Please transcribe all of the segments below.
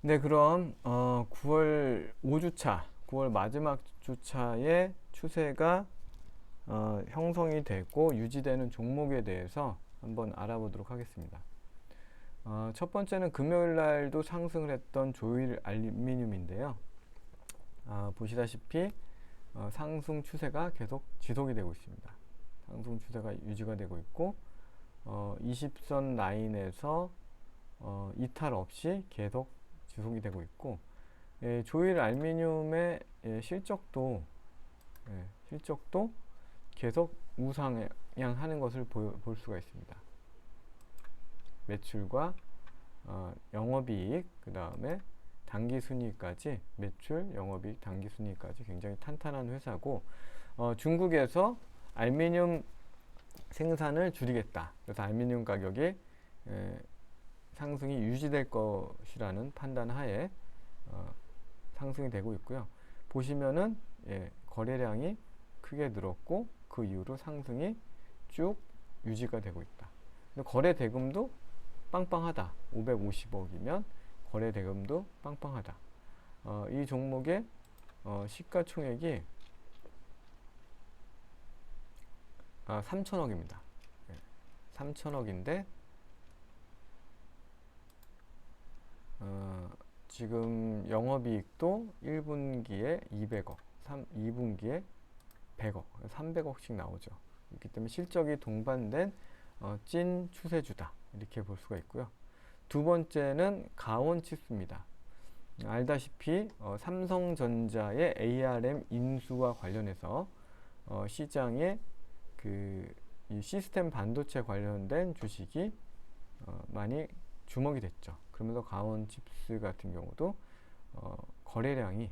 네, 그럼 어, 9월 5주차, 9월 마지막 주차의 추세가 어, 형성이 되고 유지되는 종목에 대해서 한번 알아보도록 하겠습니다. 어, 첫 번째는 금요일 날도 상승을 했던 조일 알루미늄인데요. 아, 보시다시피 어, 상승 추세가 계속 지속이 되고 있습니다. 상승 추세가 유지가 되고 있고 어, 20선 라인에서 어, 이탈 없이 계속 지속이 되고 있고 예, 조일 알루미늄의 예, 실적도 예, 실적도 계속 우상향하는 것을 보, 볼 수가 있습니다. 매출과 어, 영업이익 그 다음에 당기순이익까지 매출, 영업이익, 당기순이익까지 굉장히 탄탄한 회사고 어, 중국에서 알루미늄 생산을 줄이겠다. 그래서 알루미늄 가격이 에, 상승이 유지될 것이라는 판단 하에 어, 상승이 되고 있고요. 보시면은 예, 거래량이 크게 늘었고 그 이후로 상승이 쭉 유지가 되고 있다. 근데 거래 대금도 빵빵하다. 550억이면 거래 대금도 빵빵하다. 어, 이 종목의 어, 시가총액이 아, 3천억입니다. 예, 3천억인데 어, 지금 영업이익도 1분기에 200억, 3, 2분기에 100억, 300억씩 나오죠. 그렇기 때문에 실적이 동반된 어, 찐 추세주다 이렇게 볼 수가 있고요. 두 번째는 가온칩스입니다. 알다시피 어, 삼성전자의 ARM 인수와 관련해서 어, 시장에 그이 시스템 반도체 관련된 주식이 어, 많이 주목이 됐죠. 그러면서 가온 칩스 같은 경우도 어, 거래량이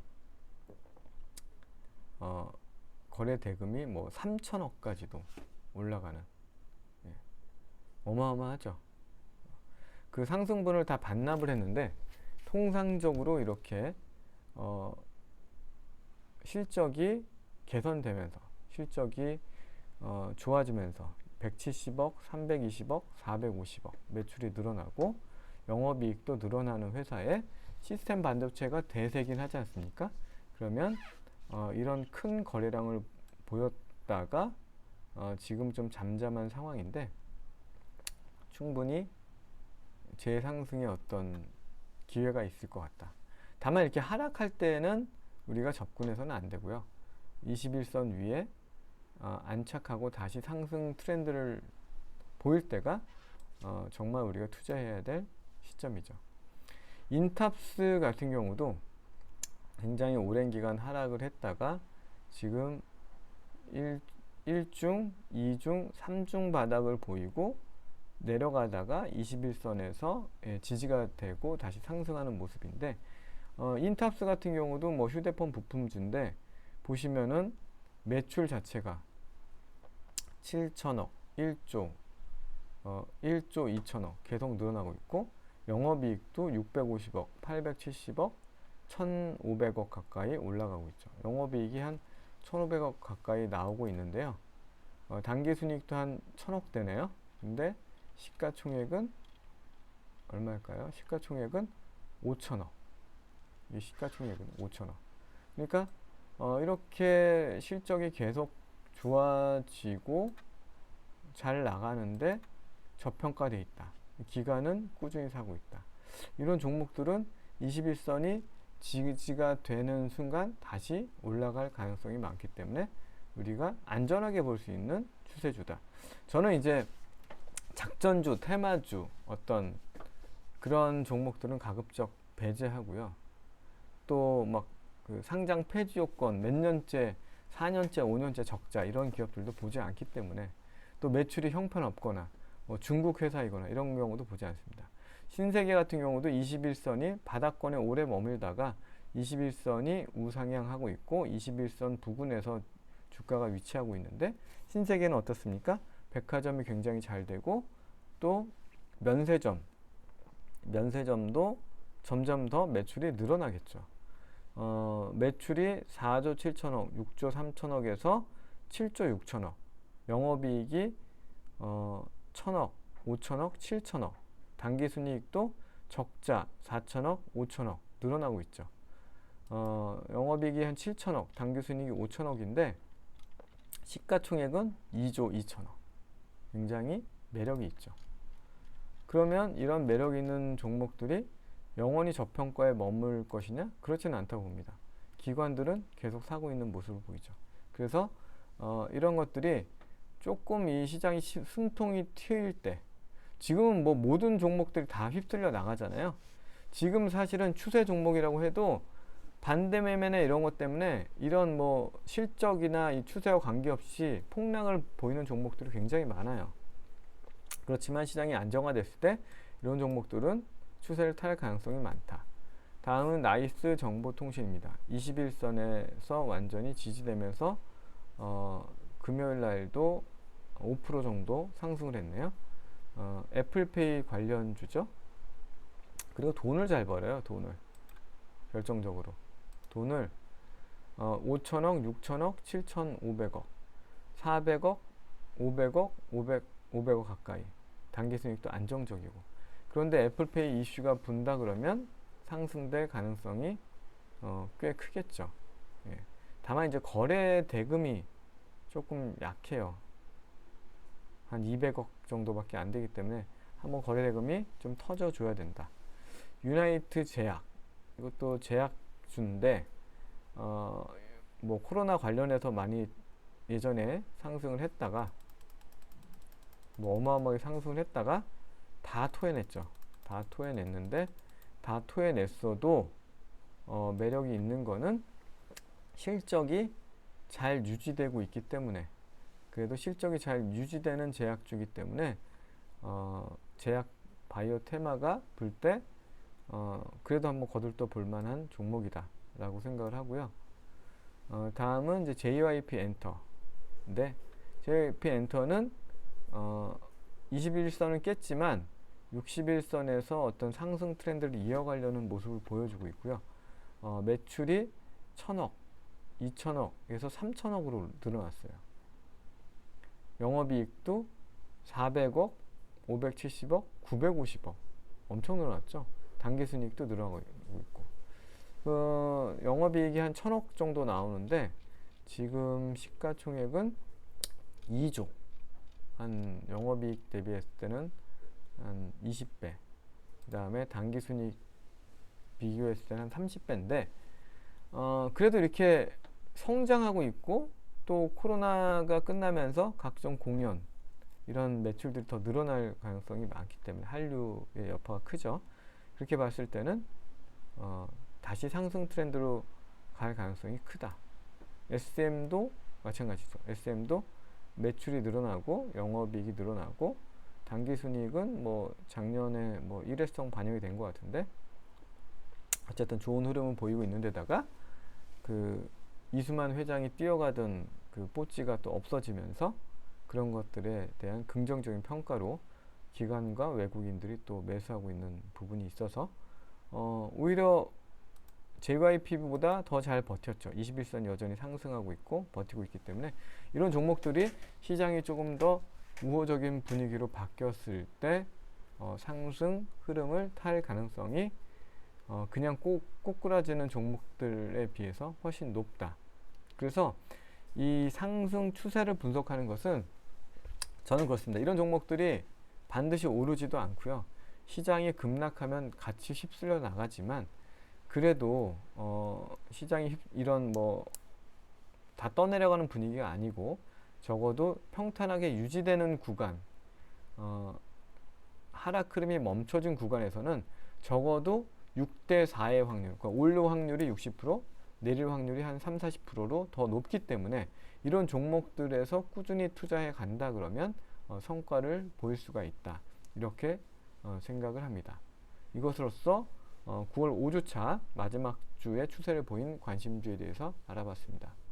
어, 거래 대금이 뭐 3천억까지도 올라가는 예. 어마어마하죠. 그 상승분을 다 반납을 했는데 통상적으로 이렇게 어, 실적이 개선되면서 실적이 어, 좋아지면서 170억, 320억, 450억 매출이 늘어나고 영업이익도 늘어나는 회사에 시스템 반도체가 대세긴 하지 않습니까? 그러면 어, 이런 큰 거래량을 보였다가 어, 지금 좀 잠잠한 상황인데 충분히 재상승의 어떤 기회가 있을 것 같다. 다만 이렇게 하락할 때는 우리가 접근해서는 안 되고요. 21선 위에 어, 안착하고 다시 상승 트렌드를 보일 때가 어, 정말 우리가 투자해야 될 시점이죠. 인탑스 같은 경우도 굉장히 오랜 기간 하락을 했다가 지금 1, 1중, 2중, 3중 바닥을 보이고 내려가다가 21선에서 예, 지지가 되고 다시 상승하는 모습인데 어, 인탑스 같은 경우도 뭐 휴대폰 부품주인데 보시면은 매출 자체가 7천억, 1조, 어, 1조 2천억 계속 늘어나고 있고 영업이익도 650억, 870억, 1,500억 가까이 올라가고 있죠. 영업이익이 한 1,500억 가까이 나오고 있는데요. 어, 당기순이익도 한 1,000억 되네요. 근데 시가총액은 얼마일까요? 시가총액은 5천억. 이 시가총액은 5천억. 그러니까 어, 이렇게 실적이 계속 좋아지고 잘 나가는데 저평가돼 있다. 기간은 꾸준히 사고 있다. 이런 종목들은 21선이 지지가 되는 순간 다시 올라갈 가능성이 많기 때문에 우리가 안전하게 볼 수 있는 추세주다. 저는 이제 작전주, 테마주 어떤 그런 종목들은 가급적 배제하고요. 또막 그 상장 폐지 요건 몇 년째, 4년째, 5년째 적자 이런 기업들도 보지 않기 때문에 또 매출이 형편없거나 뭐 중국 회사이거나 이런 경우도 보지 않습니다. 신세계 같은 경우도 21선이 바닥권에 오래 머물다가 21선이 우상향하고 있고 21선 부근에서 주가가 위치하고 있는데 신세계는 어떻습니까? 백화점이 굉장히 잘 되고 또 면세점 면세점도 점점 더 매출이 늘어나겠죠. 어, 매출이 4조 7천억, 6조 3천억에서 7조 6천억, 영업이익이 어, 1천억, 5천억, 7천억, 당기순이익도 적자 4천억, 5천억 늘어나고 있죠. 어, 영업이익이 한 7천억, 당기순이익이 5천억인데 시가총액은 2조 2천억. 굉장히 매력이 있죠. 그러면 이런 매력 있는 종목들이 영원히 저평가에 머물 것이냐? 그렇지는 않다고 봅니다. 기관들은 계속 사고 있는 모습을 보이죠. 그래서 어, 이런 것들이 조금 이 시장이 시, 숨통이 트일 때 지금은 뭐 모든 종목들이 다 휩쓸려 나가잖아요. 지금 사실은 추세 종목이라고 해도 반대 매매나 이런 것 때문에 이런 뭐 실적이나 이 추세와 관계없이 폭락을 보이는 종목들이 굉장히 많아요. 그렇지만 시장이 안정화됐을 때 이런 종목들은 추세를 탈 가능성이 많다. 다음은 나이스 정보통신입니다. 21선에서 완전히 지지되면서 어, 금요일 날도 5% 정도 상승을 했네요. 어, 애플페이 관련주죠. 그리고 돈을 잘 벌어요. 돈을 결정적으로 돈을 어, 5천억, 6천억, 7,500억, 400억, 500억, 500, 500억 가까이 단기 수익도 안정적이고 그런데 애플페이 이슈가 분다 그러면 상승될 가능성이 어, 꽤 크겠죠. 예. 다만 이제 거래 대금이 조금 약해요. 한 200억 정도밖에 안 되기 때문에 한번 거래 대금이 좀 터져 줘야 된다. 유나이트 제약 이것도 제약주인데 어, 뭐 코로나 관련해서 많이 예전에 상승을 했다가 뭐 어마어마하게 상승을 했다가 다 토해냈죠. 다 토해냈는데 다 토해냈어도 어, 매력이 있는 거는 실적이 잘 유지되고 있기 때문에 그래도 실적이 잘 유지되는 제약주기 때문에 어, 제약 바이오 테마가 불때 어, 그래도 한번 거들떠 볼만한 종목이다 라고 생각을 하고요. 어, 다음은 이제 JYP 엔터인데 JYP 엔터는 어, 21선은 깼지만 61선에서 어떤 상승 트렌드를 이어가려는 모습을 보여주고 있고요. 어, 매출이 1000억, 2000억에서 3000억으로 늘어났어요. 영업이익도 400억, 570억, 950억 엄청 늘어났죠. 단기순이익도 늘어나고 있고 그 영업이익이 한 1000억 정도 나오는데 지금 시가총액은 2조 한 영업이익 대비했을 때는 한 20배 그 다음에 단기순이익 비교했을 때는 한 30배인데 어, 그래도 이렇게 성장하고 있고 또 코로나가 끝나면서 각종 공연 이런 매출들이 더 늘어날 가능성이 많기 때문에 한류의 여파가 크죠. 그렇게 봤을 때는 어, 다시 상승 트렌드로 갈 가능성이 크다. SM도 마찬가지죠. SM도 매출이 늘어나고 영업이익이 늘어나고 단기 순이익은 뭐 작년에 뭐 일회성 반영이 된 것 같은데 어쨌든 좋은 흐름은 보이고 있는데다가 그 이수만 회장이 뛰어가던 그 뽀찌가 또 없어지면서 그런 것들에 대한 긍정적인 평가로 기관과 외국인들이 또 매수하고 있는 부분이 있어서 어, 오히려 JYP보다 더 잘 버텼죠. 21선 여전히 상승하고 있고 버티고 있기 때문에 이런 종목들이 시장이 조금 더 우호적인 분위기로 바뀌었을 때 어, 상승 흐름을 탈 가능성이 어, 그냥 꼭 꼬꾸라지는 종목들에 비해서 훨씬 높다. 그래서 이 상승 추세를 분석하는 것은 저는 그렇습니다. 이런 종목들이 반드시 오르지도 않고요. 시장이 급락하면 같이 휩쓸려 나가지만 그래도 어, 시장이 휩, 이런 뭐 다 떠내려가는 분위기가 아니고 적어도 평탄하게 유지되는 구간 어, 하락 흐름이 멈춰진 구간에서는 적어도 6대 4의 확률, 그러니까 올려 확률이 60%, 내릴 확률이 한 3, 40%로 더 높기 때문에 이런 종목들에서 꾸준히 투자해 간다 그러면 어, 성과를 보일 수가 있다. 이렇게 어, 생각을 합니다. 이것으로써 어, 9월 5주차 마지막 주의 추세를 보인 관심주에 대해서 알아봤습니다.